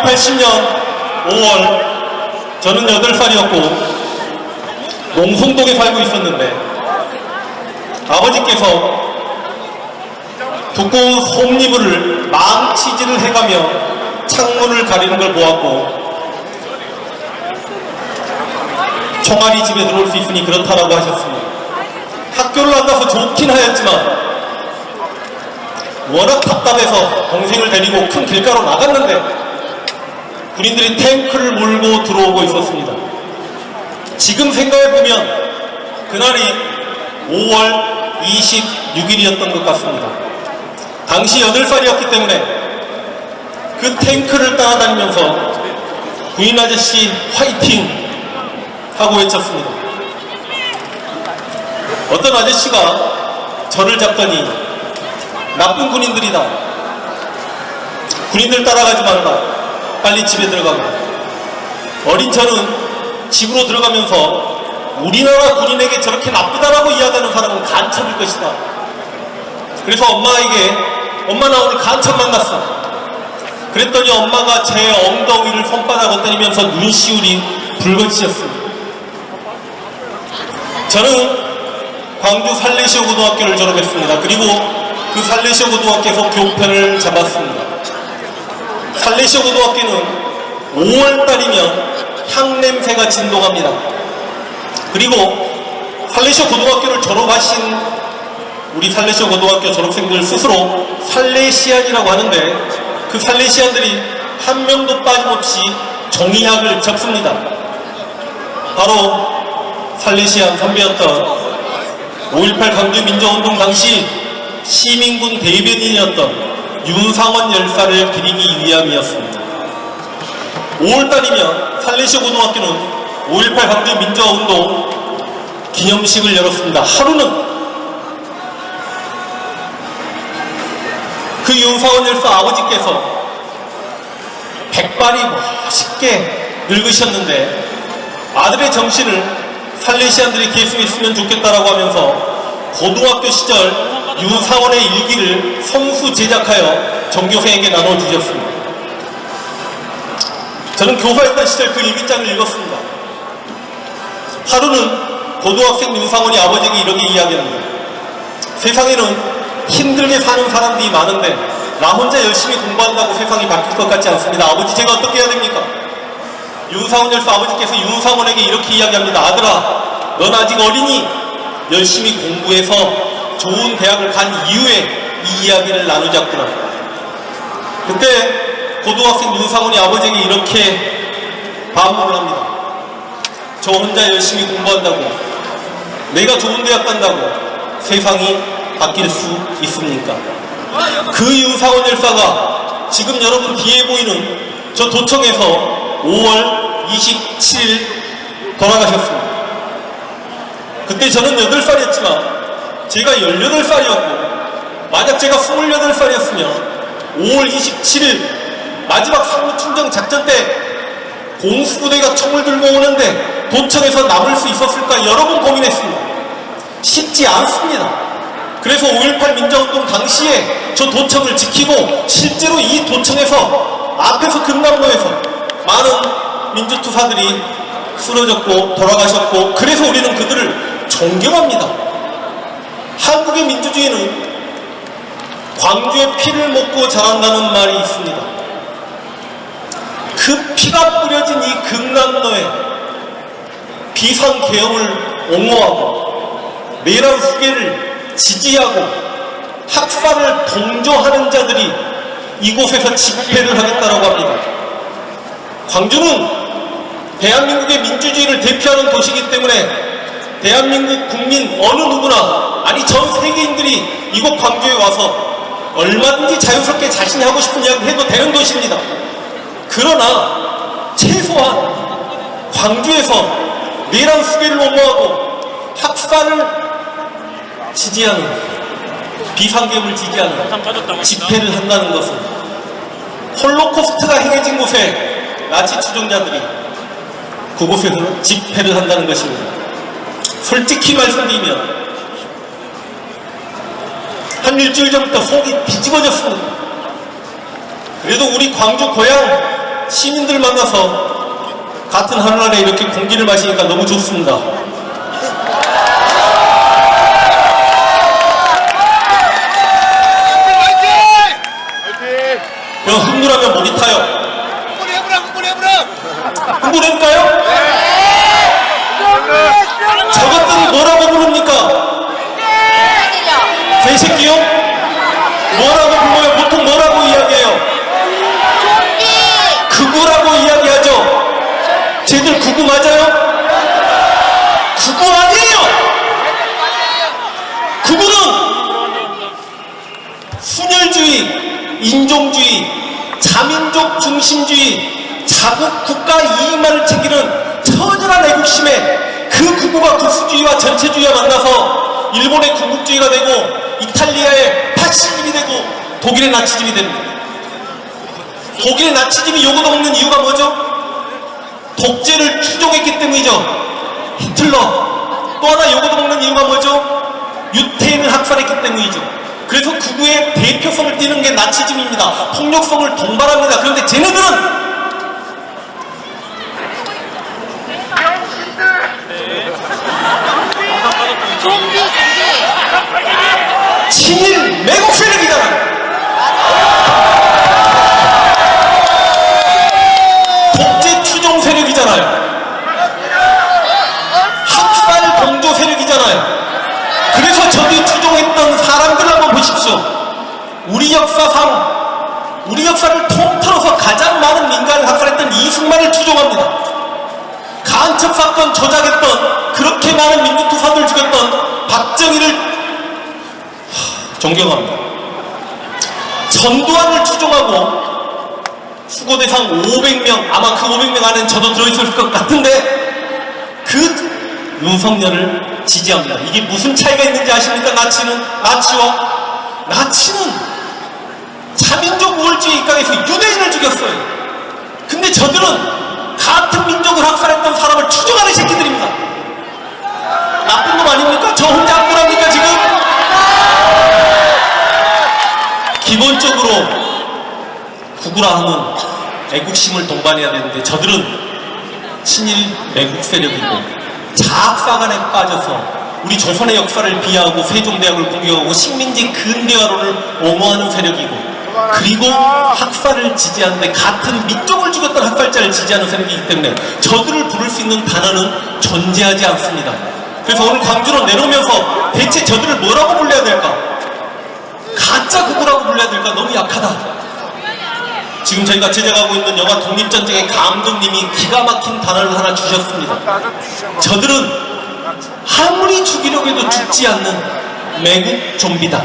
1980년 5월 저는 8살이었고 농송동에 살고 있었는데 아버지께서 두꺼운 솜니부를 망치질을 해가며 창문을 가리는 걸 보았고 총알이 집에 들어올 수 있으니 그렇다라고 하셨습니다. 학교를 안 가서 좋긴 하였지만 워낙 답답해서 동생을 데리고 큰 길가로 나갔는데 군인들이 탱크를 몰고 들어오고 있었습니다. 지금 생각해보면 그날이 5월 26일이었던 것 같습니다. 당시 8살이었기 때문에 그 탱크를 따라다니면서 군인 아저씨 화이팅 하고 외쳤습니다. 어떤 아저씨가 저를 잡더니 나쁜 군인들이다. 군인들 따라가지 말라. 빨리 집에 들어가고. 어린 저는 집으로 들어가면서 우리나라 군인에게 저렇게 나쁘다라고 이야기하는 사람은 간첩일 것이다. 그래서 엄마에게 엄마 나 오늘 간첩 만났어. 그랬더니 엄마가 제 엉덩이를 손바닥으로 때리면서 눈시울이 붉어지셨습니다. 저는 광주 살레시오 고등학교를 졸업했습니다. 그리고 그 살레시오 고등학교에서 교편을 잡았습니다. 살레시오 고등학교는 5월달이면 향냄새가 진동합니다. 그리고 살레시오 고등학교를 졸업하신 우리 살레시오 고등학교 졸업생들 스스로 살레시안이라고 하는데 그 살레시안들이 한 명도 빠짐없이 종이학을 접습니다. 바로 살레시안 선배였던 5.18 강주 민주운동 당시 시민군 대변인이었던 윤상원 열사를 기리기 위함이었습니다. 5월달이면 살레시오 고등학교는 5.18 강주 민주화운동 기념식을 열었습니다. 하루는 그 윤상원 열사 아버지께서 백발이 멋있게 늙으셨는데 아들의 정신을 살레시안들이 계승했으면 좋겠다라고 하면서 고등학교 시절 윤상원의 일기를 성수 제작하여 전교생에게 나눠주셨습니다. 저는 교사였던 시절 그 일기장을 읽었습니다. 하루는 고등학생 윤상원이 아버지에게 이렇게 이야기합니다. 세상에는 힘들게 사는 사람들이 많은데 나 혼자 열심히 공부한다고 세상이 바뀔 것 같지 않습니다. 아버지 제가 어떻게 해야 됩니까? 윤상원 열사 아버지께서 윤상원에게 이렇게 이야기합니다. 아들아, 넌 아직 어리니 열심히 공부해서 좋은 대학을 간 이후에 이 이야기를 나누자꾸나. 그때 고등학생 윤상원이 아버지에게 이렇게 반문을 합니다. 저 혼자 열심히 공부한다고 내가 좋은 대학 간다고 세상이 바뀔 수 있습니까? 그 윤상원 열사가 지금 여러분 뒤에 보이는 저 도청에서 5월 27일 돌아가셨습니다. 그때 저는 8살이었지만 제가 18살이었고 만약 제가 28살이었으면 5월 27일 마지막 상무충정 작전 때 공수부대가 총을 들고 오는데 도청에서 남을 수 있었을까 여러 번 고민했습니다. 쉽지 않습니다. 그래서 5.18 민주운동 당시에 저 도청을 지키고 실제로 이 도청에서 앞에서 금남로에서 많은 민주투사들이 쓰러졌고 돌아가셨고 그래서 우리는 그들을 존경합니다. 한국의 민주주의는 광주의 피를 먹고 자란다는 말이 있습니다. 그 피가 뿌려진 이 금남로에 비상계엄을 옹호하고 내란 후계를 지지하고 학살을 동조하는 자들이 이곳에서 집회를 하겠다라고 합니다. 광주는 대한민국의 민주주의를 대표하는 도시이기 때문에 대한민국 국민 어느 누구나 아니 전 세계인들이 이곳 광주에 와서 얼마든지 자유스럽게 자신이 하고 싶은 이야기를 해도 되는 도시입니다. 그러나 최소한 광주에서 내란 수배를 옹호하고 학살을 지지하는 비상계엄을 지지하는 집회를 한다는 것은 홀로코스트가 행해진 곳에 나치 추종자들이 그곳에서 집회를 한다는 것입니다. 솔직히 말씀드리면 한 일주일 전부터 속이 뒤집어졌습니다. 그래도 우리 광주 고향 시민들 만나서 같은 하늘나라에 이렇게 공기를 마시니까 너무 좋습니다. 99 맞아요? 그거 아니에요! 그거는 순혈주의, 인종주의, 자민족 중심주의, 자국 국가 이익만을 챙기는 처절한 애국심에 그 구구가 국수주의와 전체주의와 만나서 일본의 군국주의가 되고 이탈리아의 파시즘이 되고 독일의 나치즘이 됩니다. 독일의 나치즘이 요구도 없는 이유가 뭐죠? 독재를 추종했기 때문이죠. 히틀러 또 하나 요구도 없는 이유가 뭐죠? 유태인을 학살했기 때문이죠. 그래서 극우의 대표성을 띠는 게 나치즘입니다. 폭력성을 동반합니다. 그런데 쟤네들은 좀비 친일 매국 세력이 저기 추종했던 사람들 한번 보십시오. 우리 역사상 우리 역사를 통틀어서 가장 많은 민간을 학살했던 이승만을 추종합니다. 간첩 사건 조작했던 그렇게 많은 민주투사들 죽였던 박정희를 존경합니다. 전두환을 추종하고 수고 대상 500명 아마 그 500명 안에 저도 들어있을 것 같은데 그 윤석열을 지지합니다. 이게 무슨 차이가 있는지 아십니까? 나치는 나치와 나치는 자민족 우월주의 입각에서 유대인을 죽였어요. 근데 저들은 같은 민족을 학살했던 사람을 추종하는 새끼들입니다. 나쁜 놈 아닙니까? 저 혼자 악플합니까 지금? 기본적으로 구구라 하면 애국심을 동반해야 되는데 저들은 친일 매국 세력이고 자학사관에 빠져서 우리 조선의 역사를 비하하고 세종대왕을 공격하고 식민지 근대화론을 옹호하는 세력이고 그리고 학살을 지지하는데 같은 민족을 죽였던 학살자를 지지하는 세력이기 때문에 저들을 부를 수 있는 단어는 존재하지 않습니다. 그래서 오늘 광주로 내려오면서 대체 저들을 뭐라고 불러야 될까? 가짜 극우라고 불러야 될까? 너무 약하다. 지금 저희가 제작하고 있는 영화 독립전쟁의 감독님이 기가 막힌 단어를 하나 주셨습니다. 저들은 아무리 죽이려고 해도 죽지 않는 매국 좀비다.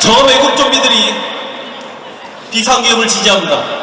저 매국 좀비들이 비상계엄을 지지합니다.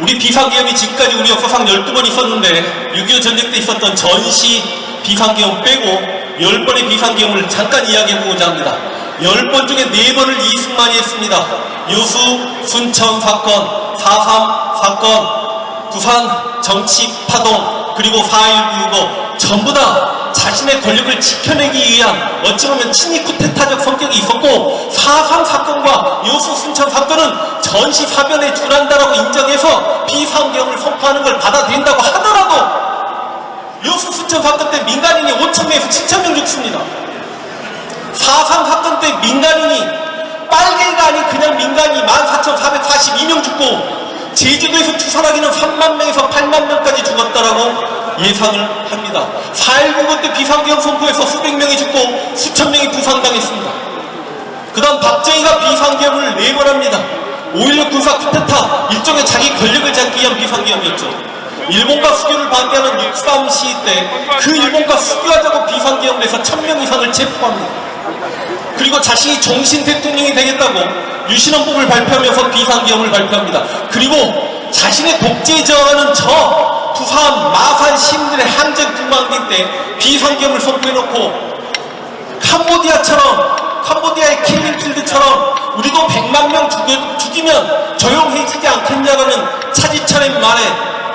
우리 비상계엄이 지금까지 우리 역사상 12번 있었는데 6.25 전쟁 때 있었던 전시 비상계엄 빼고 10번의 비상계엄을 잠깐 이야기해보고자 합니다. 10번 중에 4번을 이승만이 했습니다. 여수, 순천 사건, 4.3 사건, 부산 정치 파동, 그리고 4.19 전부 다 자신의 권력을 지켜내기 위한 어찌 보면 친위 쿠데타적 성격이 있었고 4.3 사건과 여수 순천 사건은 전시 사변에 준한다라고 인정해서 비상경을 선포하는 걸 받아들인다고 하더라도 여수 순천 사건 때 민간인이 5천명에서 7천명 죽습니다. 4.3 사건 때 민간인이 빨개가 아닌 그냥 민간이 14,442명 죽고 제주도에서 추산하기는 3만 명에서 8만 명까지 죽었다라고 예상을 합니다. 4.19때 비상계엄 선포해서 수백 명이 죽고 수천 명이 부상당했습니다. 그 다음 박정희가 비상계엄을 네번 합니다. 5.16 군사 쿠데타 일종의 자기 권력을 잡기 위한 비상계엄이었죠. 일본과 수교를 반대하는 6.3 시위 때 그 일본과 수교하자고 비상계엄을 해서 1000명 이상을 체포합니다. 그리고 자신이 종신 대통령이 되겠다고 유신헌법을 발표하면서 비상계엄을 발표합니다. 그리고 자신의 독재에 저항하는 저 부산, 마산 시민들의 항쟁 불망기 때 비상계엄을 선포해놓고 캄보디아처럼 캄보디아의 킬링필드처럼 우리도 100만 명 죽이면 조용해지지 않겠냐라는 차지찬의 말에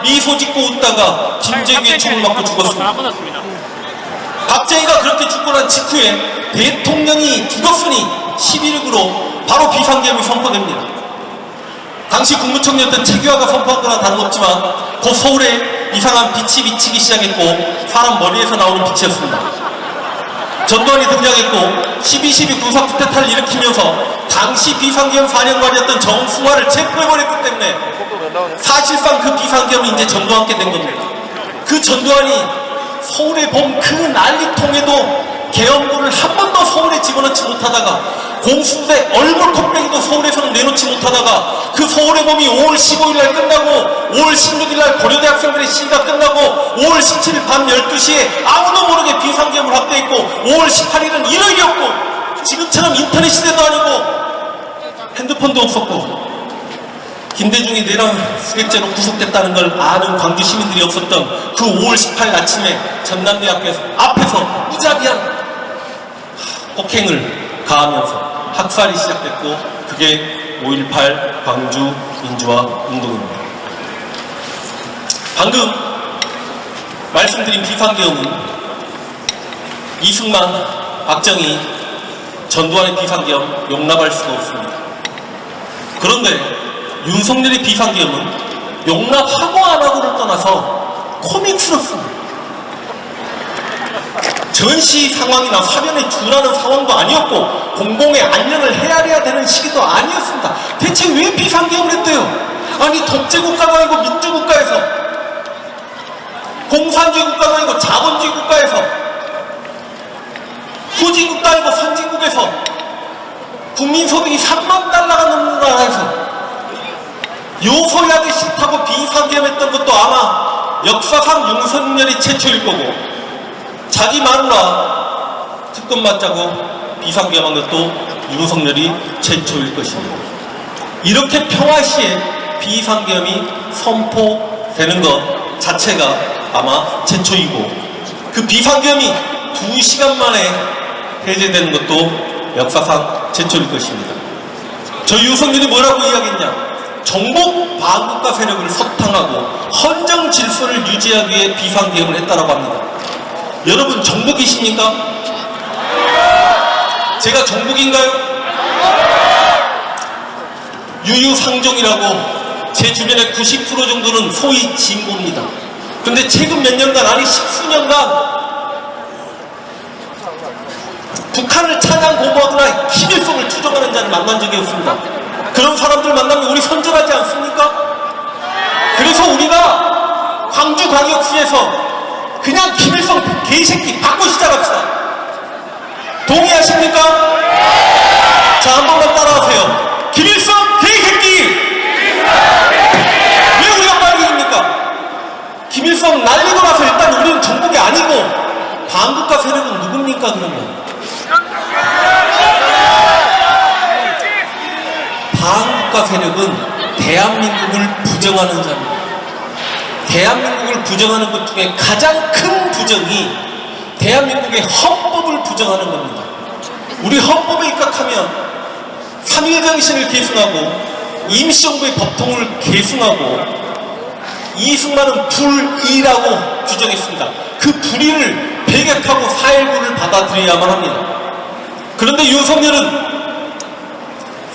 미소 짓고 웃다가 김재규의 총을 맞고 죽었습니다. 박정희가 그렇게 죽고 난 직후에 대통령이 죽었으니 11.6으로 바로 비상계엄이 선포됩니다. 당시 국무총리였던 최규하가 선포한 거나 다름없지만 곧 서울에 이상한 빛이 비치기 시작했고 사람 머리에서 나오는 빛이었습니다. 전두환이 등장했고 12.12 군사 쿠데타를 일으키면서 당시 비상계엄 사령관이었던 정승화를 체포해버렸기 때문에 사실상 그 비상계엄이 이제 전두환께 된 겁니다. 그 전두환이 서울의 봄그 난리통에도 계엄군을 한 번도 서울에 집어넣지 못하다가 공수대 얼굴 컵배기도 서울에서는 내놓지 못하다가 그 서울의 봄이 5월 15일 날 끝나고 5월 16일 날 고려대 학생들의 시위가 끝나고 5월 17일 밤 12시에 아무도 모르게 비상계엄을 확대했고 5월 18일은 일요일이었고 지금처럼 인터넷 시대도 아니고 핸드폰도 없었고 김대중이 내란 수객죄로 구속됐다는 걸 아는 광주 시민들이 없었던 그 5월 18일 아침에 전남대학교 앞에서 무자비한 폭행을 가하면서 학살이 시작됐고 그게 5.18 광주 민주화 운동입니다. 방금 말씀드린 비상계엄은 이승만, 박정희, 전두환의 비상계엄 용납할 수가 없습니다. 그런데 윤석열의 비상계엄은 용납하고 안 하고를 떠나서 코믹스럽습니다. 전시 상황이나 사변에 준하는 상황도 아니었고 공공의 안녕을 헤아려야 되는 시기도 아니었습니다. 대체 왜 비상계엄을 했대요? 아니 독재국가가 아니고 민주국가에서 공산주의 국가가 아니고 자본주의 국가에서 후진국가 아니고 선진국에서 국민소득이 3만 달러가 넘는 나라에서 요소하기 싫다고 비상계엄했던 것도 아마 역사상 윤석열이 최초일 거고 자기 마누라 특검 맞자고 비상계엄한 것도 윤석열이 최초일 것입니다. 이렇게 평화시에 비상계엄이 선포되는 것 자체가 아마 최초이고 그 비상계엄이 두 시간 만에 해제되는 것도 역사상 최초일 것입니다. 저 윤석열이 뭐라고 이야기했냐? 정복 반국가 세력을 석탕하고 헌정 질서를 유지하기 위해 비상계엄을 했다라고 합니다. 여러분 정복이십니까? 제가 정복인가요? 유유상종이라고 제 주변의 90% 정도는 소위 진보입니다. 근데 최근 몇 년간 아니 십수년간 북한을 찬양 고모하거나 김일성을 추종하는 자를 만난 적이 없습니다. 그런 사람들 만나면 우리 손절하지 않습니까? 그래서 우리가 광주광역시에서 그냥 김일성 개새끼 받고 시작합시다. 동의하십니까? 자, 한 번만 따라하세요. 김일성 개새끼! 왜 우리가 빨리 이깁니까? 김일성 날리고 나서 일단 우리는 정복이 아니고 반국가 세력은 누굽니까 그러면? 반국가 세력은 대한민국을 부정하는 자입니다. 대한민국 을 부정하는 것 중에 가장 큰 부정이 대한민국의 헌법을 부정하는 겁니다. 우리 헌법에 입각하면 3.1 정신을 계승하고 임시정부의 법통을 계승하고 이승만은 불의라고 규정했습니다. 그 불의를 배격하고 4.19를 받아들여야만 합니다. 그런데 윤석열은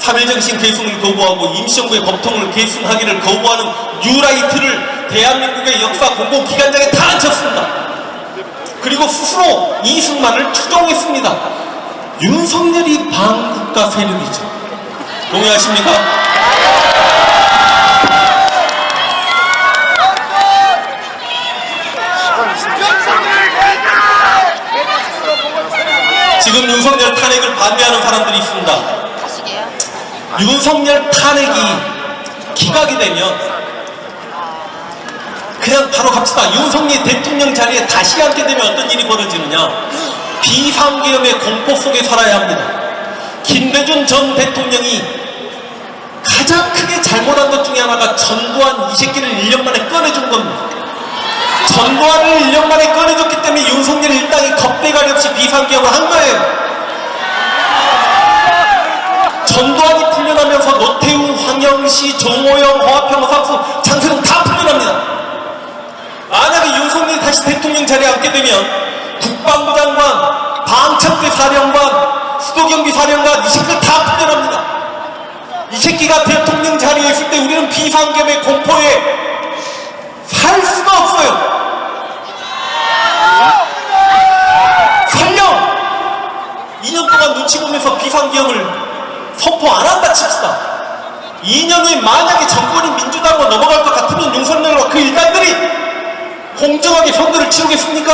3.1정신 계승을 거부하고 임시정부의 법통을 계승하기를 거부하는 뉴라이트를 대한민국의 역사 공공기관장에 다 앉혔습니다. 그리고 스스로 이승만을 추종했습니다. 윤석열이 반국가 세력이죠. 동의하십니까? 지금 윤석열 탄핵을 반대하는 사람들이 있습니다. 윤석열 탄핵이 기각이 되면 그냥 바로 갑시다. 윤석열 대통령 자리에 다시 앉게 되면 어떤 일이 벌어지느냐. 비상계엄의 공포 속에 살아야 합니다. 김대중 전 대통령이 가장 크게 잘못한 것 중에 하나가 전두환 이 새끼를 1년 만에 꺼내준 겁니다. 전두환을 1년 만에 꺼내줬기 때문에 윤석열 일당이 겁대가리 없이 비상기업을 한 거예요. 전두환이 풀려나면서 노태우, 황영시, 정호영, 허화평, 오상수, 장세동 다 풀려납니다. 만약에 윤석열이 다시 대통령 자리에 앉게 되면 국방부 장관, 방첩대 사령관, 수도경비 사령관 이 새끼들 다 풀려납니다. 이 새끼가 대통령 자리에 있을 때 우리는 비상계의 공포에 살 수가 없어요. 설령 2년 동안 눈치 보면서 비상계엄을 선포 안 한다 칩시다. 2년이 만약에 정권이 민주당으로 넘어갈 것 같으면 윤석열과 그 일당들이 공정하게 선거를 치르겠습니까?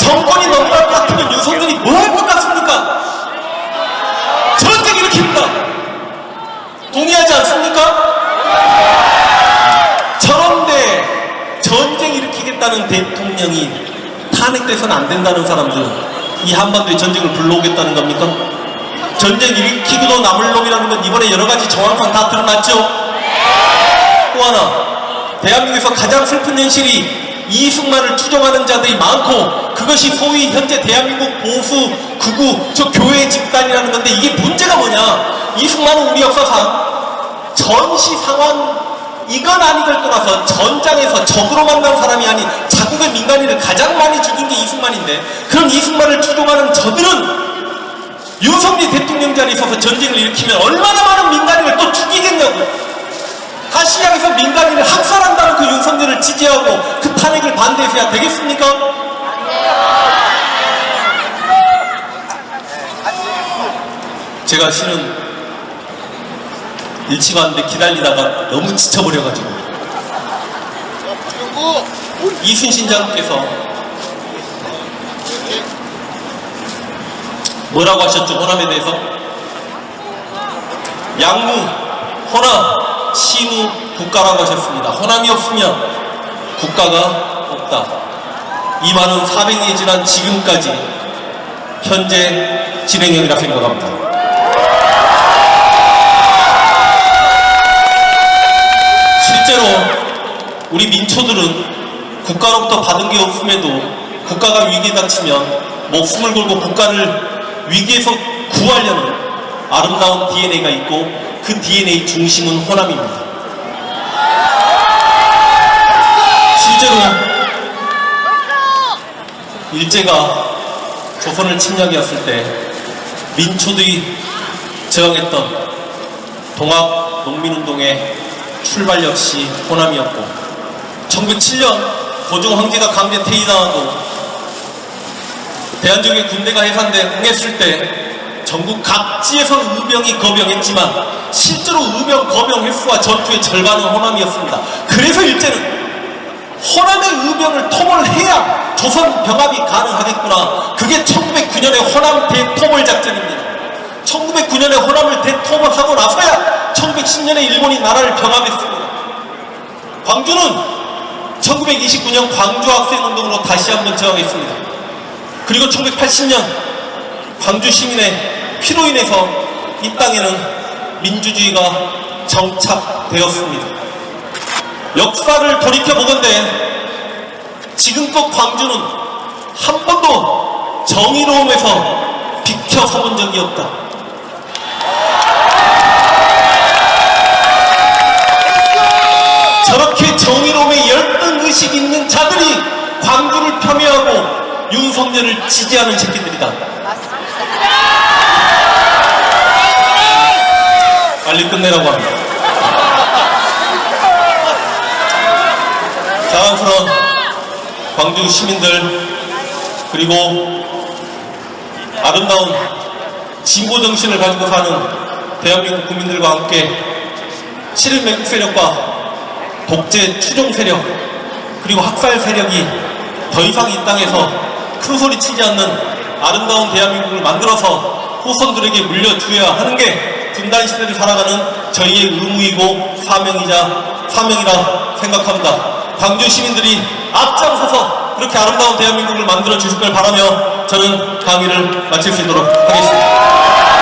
정권이 넘어갈 것 같으면 윤석열이 뭐 할 것 같습니까? 전쟁 일으킵니다. 동의하지 않습니까? 저런데 전쟁 일으키겠다는 대통령이 탄핵돼서는 안 된다는 사람들은 이 한반도에 전쟁을 불러오겠다는 겁니까? 전쟁 일으키고도 남을 놈이라는 건 이번에 여러 가지 정황상 다 드러났죠? 또 하나, 대한민국에서 가장 슬픈 현실이 이승만을 추종하는 자들이 많고 그것이 소위 현재 대한민국 보수 극우 저 교회 집단이라는 건데 이게 문제가 뭐냐? 이승만은 우리 역사상 전시 상황 이건 아니걸 떠나서 전장에서 적으로 만난 사람이 아닌 자국의 민간인을 가장 많이 죽인 게 이승만인데 그런 이승만을 추종하는 저들은 윤석열 대통령 자리에 있어서 전쟁을 일으키면 얼마나 많은 민간인을 또 죽이겠냐고 다시야에서 민간인을 학살한다는 그 윤석열을 지지하고 그 탄핵을 반대해서야 되겠습니까? 제가 실은 일치가 왔는데 기다리다가 너무 지쳐버려가지고. 이순신 장께서 뭐라고 하셨죠? 호남에 대해서? 양무 호남 신우 국가라고 하셨습니다. 호남이 없으면 국가가 없다. 이 말은 400년이 지난 지금까지 현재 진행형이라 생각합니다. 실제로 우리 민초들은 국가로부터 받은 게 없음에도 국가가 위기에 닥치면 목숨을 걸고 국가를 위기에서 구하려는 아름다운 DNA가 있고 그 DNA 중심은 호남입니다. 실제로 일제가 조선을 침략했을 때 민초들이 저항했던 동학 농민운동의 출발 역시 호남이었고 1907년 고종 황제가 강제 퇴위당하고 대한민국의 군대가 해산됐을 때 전국 각지에서 의병이 거병했지만 실제로 의병 거병 횟수와 전투의 절반은 호남이었습니다. 그래서 일제는 호남의 의병을 토벌해야 조선 병합이 가능하겠구나. 그게 1909년의 호남 대토벌 작전입니다. 1909년에 호남을 대토벌하고 나서야 1910년에 일본이 나라를 병합했습니다. 광주는 1929년 광주 학생 운동으로 다시 한번 저항했습니다. 그리고 1980년 광주 시민의 피로 인해서 이 땅에는 민주주의가 정착되었습니다. 역사를 돌이켜보건대 지금껏 광주는 한 번도 정의로움에서 비켜서본 적이 없다. 저렇게 정의로움에 열등 의식 있는 자들이 광주를 폄훼하고 윤석열을 지지하는 새끼들이다. 빨리 끝내라고 합니다. 자랑스러운 광주 시민들 그리고 아름다운 진보 정신을 가지고 사는 대한민국 국민들과 함께 친일 매국 세력과 독재 추종 세력 그리고 학살 세력이 더 이상 이 땅에서 큰 소리 치지 않는 아름다운 대한민국을 만들어서 후손들에게 물려주어야 하는 게 분단 시대를 살아가는 저희의 의무이고 사명이자 사명이라 생각합니다. 광주 시민들이 앞장서서 그렇게 아름다운 대한민국을 만들어 주실 걸 바라며 저는 강의를 마칠 수 있도록 하겠습니다.